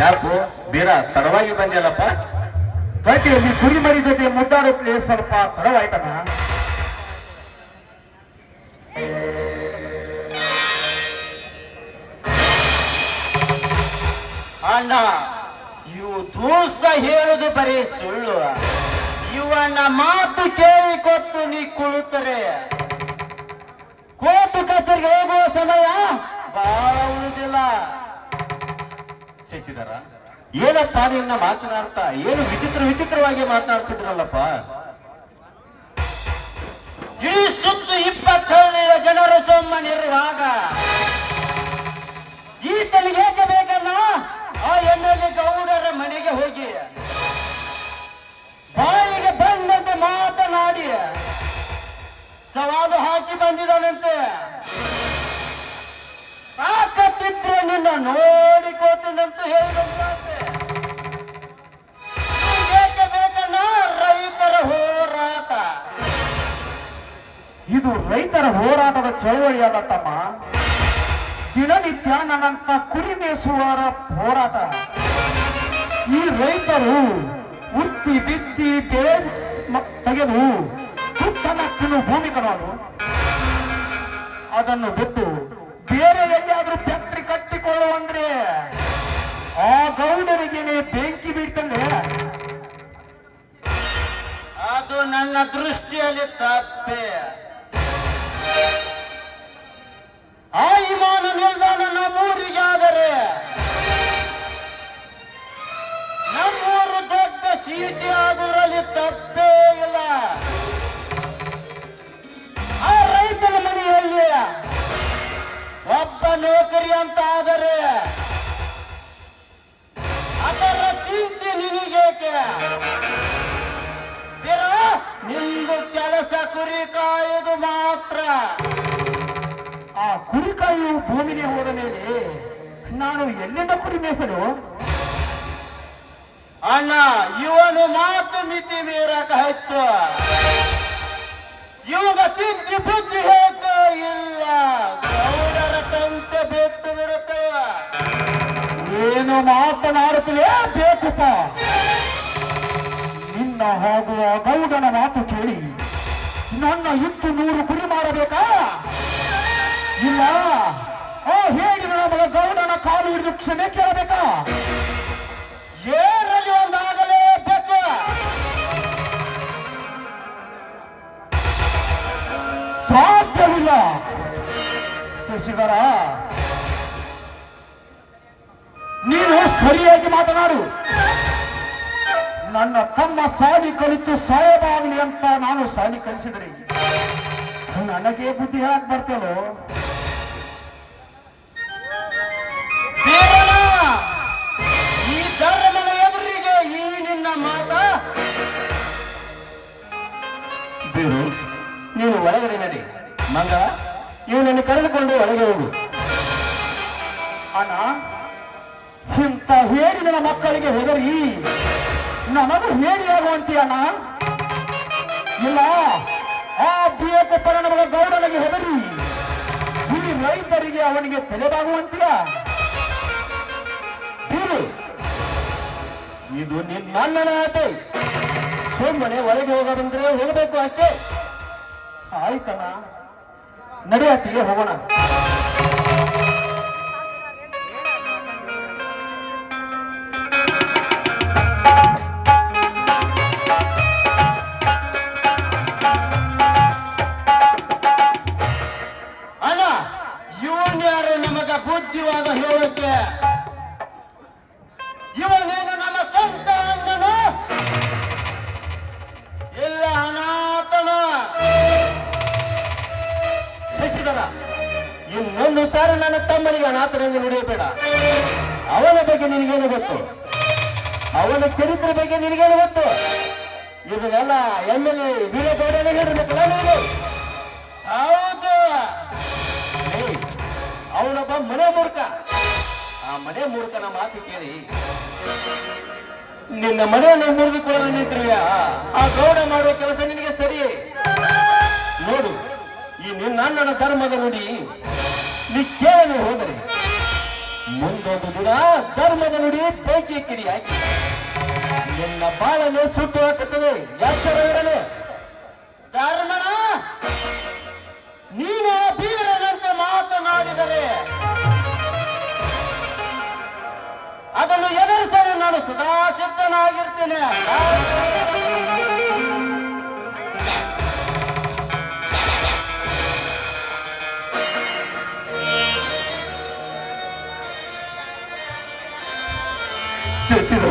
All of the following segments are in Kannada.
ಯಾಕೋ ಬೇಡ ತಡವಾಗಿ ಬಂದಿಲ್ಲಪ್ಪ ತೊಟ್ಟಿಯಲ್ಲಿ ಕುರಿಮರಿ ಜೊತೆ ಮುದ್ದಾಡುತ್ತಲೇ ಸ್ವಲ್ಪ ತಡವಾಯ್ತನ ಅಣ್ಣ, ಇವು ದೂಸ ಹೇಳುದು ಬರೀ ಸುಳ್ಳು. ಇವನ್ನ ಮಾತು ಕೇಳಿ ಕೊಟ್ಟು ನೀ ಕುಳಿತರೆ. ಕೋರ್ಟ್ ಕಚೇರಿಗೆ ಹೋಗುವ ಸಮಯ ಬಹಳ ಉಳಿದಿಲ್ಲ. ಶಶಿಧರ ಏನಪ್ಪ ನಿನ್ನ ಮಾತನಾಡ್ತಾ ಏನು ವಿಚಿತ್ರ ವಿಚಿತ್ರವಾಗಿ ಮಾತನಾಡ್ತಿದ್ರಲ್ಲಪ್ಪ? ಇಡೀ ಸುತ್ತು ಇಪ್ಪತ್ತೈದನೆಯ ಜನರು ಸುಮ್ಮನಿರುವಾಗ ಈತನಿಗೆ ಹೋರಾಟದ ಚಳವಳಿ ಅಲ್ಲ ತಮ್ಮ ದಿನನಿತ್ಯ ನನ್ನಂತ ಕುರಿ ಮೇಸುವವರ ಹೋರಾಟ. ಈ ರೈತರು ಉತ್ತಿ ಬಿತ್ತಿ ತೆಗೆದು ತಿನ್ನು ಭೂಮಿ ಕೊಡೋದು ಅದನ್ನು ಬಿಟ್ಟು ಬೇರೆ ಎಲ್ಲಿಯಾದ್ರೂ ಫ್ಯಾಕ್ಟ್ರಿ ಕಟ್ಟಿಕೊಳ್ಳುವಂದ್ರೆ ಆ ಗೌಡರಿಗೇನೆ ಬೆಂಕಿ ಬೀಳ್ತಂದ್ರೆ ಅದು ನನ್ನ ದೃಷ್ಟಿಯಲ್ಲಿ ತಪ್ಪೆ. ಆ ವಿಮಾನ ನಿಲ್ದಾಣ ನಮ್ಮೂರಿಗೆ ಆದರೆ ನಮ್ಮೂರು ದೊಡ್ಡ ಸೀಟಿ ಆಗುರಲ್ಲಿ ತಪ್ಪೇ ಇಲ್ಲ. ಆ ರೈತನ ಮನೆಯಲ್ಲಿ ಒಬ್ಬ ನೌಕರಿ ಅಂತ ಆದರೆ ಅದರ ಚಿಂತೆ ನಿನಗೇಕೆ? ನಿಂದು ಕೆಲಸ ಕುರಿ ಕಾಯುವುದು ಮಾತ್ರ. ಆ ಕುರಿ ಕಾಯುವ ಭೂಮಿಗೆ ಹೋದ ಮೇಲೆ ನಾನು ಎಲ್ಲಿಂದ ಕುರಿ ಮೇಸಲು ಅಣ್ಣ ಇವನು ಮಾತು ಮಿತಿ ಮೀರಕ ಹತ್ತು ಇವಾಗ ತಿಜ್ಜಿ ಬುದ್ಧಿ ಹೇಳ್ತು ಇಲ್ಲ. ಗೌಡರ ತಂತೆ ಬೇಕು ಬಿಡುತ್ತವ ಏನು ಮಾತನಾಡುತ್ತಲೇ ಬೇಕಪ್ಪ. ನಿನ್ನ ಹೋಗುವ ಗೌಡನ ಮಾತು ಕೇಳಿ ನನ್ನ ಇತ್ತು ನೂರು ಕುರಿ ಮಾಡಬೇಕಾ ಇಲ್ಲ. ಆ ಹೇಳಿದ ನಮ್ಮ ಗೌಡನ ಕಾಲು ಹಿಡಿದು ಕ್ಷಮೆ ಕೇಳಬೇಕಾ? ಏರಲ್ಲಿ ಒಂದಾಗಲೇಬೇಕು ಸಾಧ್ಯವಿಲ್ಲ. ಶಶಿಧರ. ನೀನು ಸರಿಯಾಗಿ ಮಾತನಾಡು. ನನ್ನ ತಮ್ಮ ಸಾಲಿ ಕಲಿತು ಸಾಯಬಾಗಲಿ ಅಂತ ನಾನು ಸಾಲಿ ಕಲಿಸಿದ್ರಿ. ನನಗೆ ಬುದ್ಧಿ ಹೇಳಕ್ ಬರ್ತೇಲೋ ಮಂಗ ಇವನನ್ನು ಕರೆದುಕೊಂಡು ಒಳಗೆ ಹೋಗು. ಅಣ್ಣ, ಇಂಥ ನನ್ನ ಮಕ್ಕಳಿಗೆ ಹೆದರಿ. ನನಗೂ ಹೇರಿಯಾಗುವಂತೀಯ ಅಣ್ಣ. ಇಲ್ಲ, ಆ ಬಿಯಪ್ಪ ಪರಣಮಗ ಗೌಡನಿಗೆ ಹೆದರಿ. ಇಲ್ಲಿ ರೈತರಿಗೆ ಅವನಿಗೆ ತಲೆಬಾಗುವಂತೀಯ ಇದು ನಿನ್ನ ಆಟ. ಸುಮ್ಮನೆ ಒಳಗೆ ಹೋಗೋದಂದ್ರೆ ಹೋಗಬೇಕು ಅಷ್ಟೇ. ಆಯ್ತಣ್ಣ. ನಡೆಯತ್ತಿಗೆ ಹೋಗೋಣ. ಸಾರಿ ನನ್ನ ತಮ್ಮನಿಗೆ ಅನಾಥರಂಗೆ ನುಡಿಯಬೇಡ? ಅವನ ಬಗ್ಗೆ ನಿನಗೇನು ಗೊತ್ತು? ಅವನ ಚರಿತ್ರೆ ಬಗ್ಗೆ ನಿನಗೇನು ಗೊತ್ತು? ಇದನ್ನೆಲ್ಲ ಎಂ ಎಲ್ ಎ ವೀರಗೌಡನೇ ನೀನು. ಹೌದು ಅವನೊಬ್ಬ ಮನೆ ಮೂರ್ಖ. ಆ ಮನೆ ಮೂರ್ಖನ ಮಾತು ಕೇಳಿ. ನಿನ್ನ ಮನೆಯನ್ನು ಮುರಿದುಕೊಳ್ಳಲು ನಿಂತಿರುವ ಆ ಗೌಡ ಮಾಡುವ ಕೆಲಸ ನಿನಗೆ ಸರಿ ನೋಡು, ಈ ನಿನ್ನ ಧರ್ಮದ ನುಡಿ. ಕೇಳಲು ಹೋದರೆ ಮುಂದೊಂದು ದಿನ ಧರ್ಮದ ನುಡಿ ಬೆಂಕಿ ಕಿಡಿಯಾಗಿ ನಿನ್ನ ಬಾಳನ್ನು ಸುಟ್ಟು ಹಾಕುತ್ತದೆ. ಎಚ್ಚರ ಇರಲು ಧರ್ಮಣ ನೀನು ಬೀರದಂತೆ ಮಾತನಾಡಿದರೆ ಅದನ್ನು ಎದುರಿಸಲು ನಾನು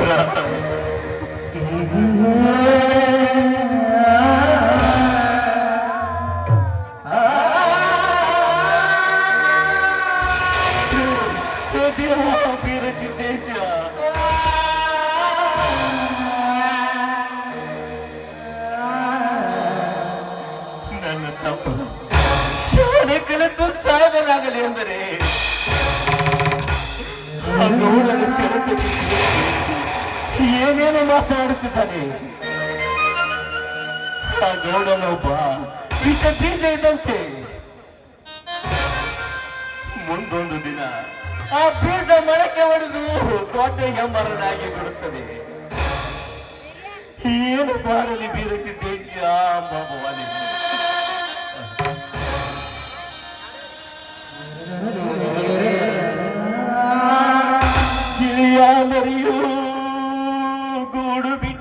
ಶಶಿಧರ ವೀರ ಏನೇನು ಮಾತನಾಡುತ್ತಿದ್ದಾನೆ ಆ ಗೌಡನೊಬ್ಬ ವಿಷ ಬೀಜ ಇದ್ದಂತೆ. ಮುಂದೊಂದು ದಿನ ಆ ಬೀಜ ಮೊಳಕೆ ಹೊಡೆದು ಕೋಟೆಗೆ ಮರನಾಗಿ ಬಿಡುತ್ತದೆ. ಏನು ಬಾರಲಿ ಬೀರಸಿದ್ದೇಶ ಭಗವಾನಿ ஓடுவிட்டு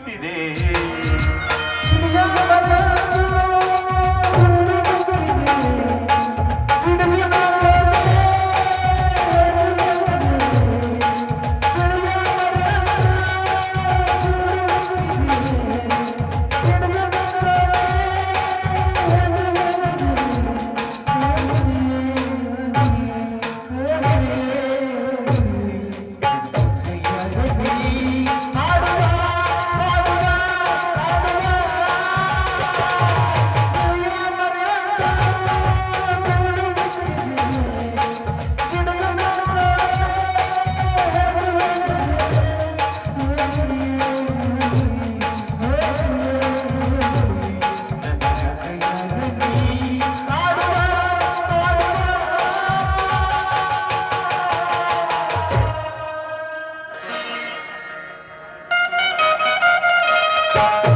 Bye.